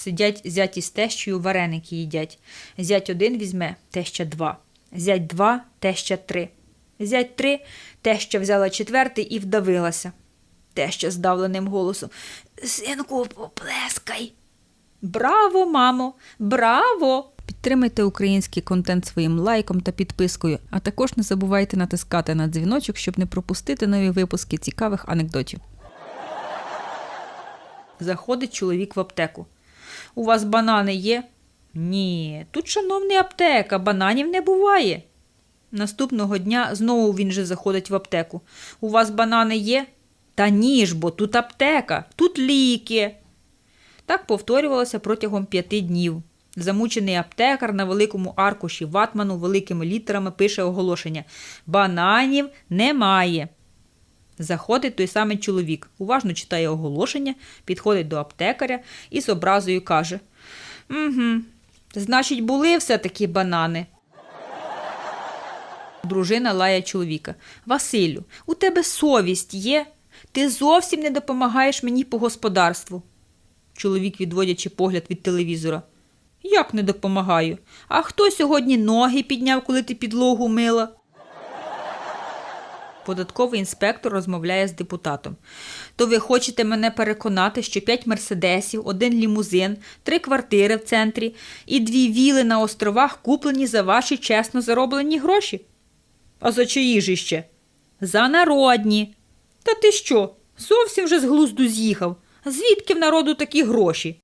Сидять зяті з тещою, вареники їдять. Зять один візьме, теща два. Зять два, теща три. Зять три, теща взяла четвертий і вдавилася. Теща здавленим голосом. Синку, поплескай. Браво, мамо! Браво! Підтримайте український контент своїм лайком та підпискою, а також не забувайте натискати на дзвіночок, щоб не пропустити нові випуски цікавих анекдотів. Заходить чоловік в аптеку. У вас банани є? Ні, тут, шановний аптека, бананів не буває. Наступного дня знову він же заходить в аптеку. У вас банани є? Та ні ж, бо тут аптека, тут ліки. Так повторювалося протягом п'яти днів. Замучений аптекар на великому аркуші ватману великими літерами пише оголошення: Бананів немає. Заходить той самий чоловік, уважно читає оголошення, підходить до аптекаря і з образою каже: Угу, значить, були все-таки банани. Дружина лає чоловіка. Василю, у тебе совість є? Ти зовсім не допомагаєш мені по господарству. Чоловік, відводячи погляд від телевізора. Як не допомагаю? А хто сьогодні ноги підняв, коли ти підлогу мила? Податковий інспектор розмовляє з депутатом. То ви хочете мене переконати, що п'ять мерседесів, один лімузин, три квартири в центрі і дві віли на островах куплені за ваші чесно зароблені гроші? А за чиї ж іще? За народні. Та ти що? Зовсім вже з глузду з'їхав. Звідки в народу такі гроші?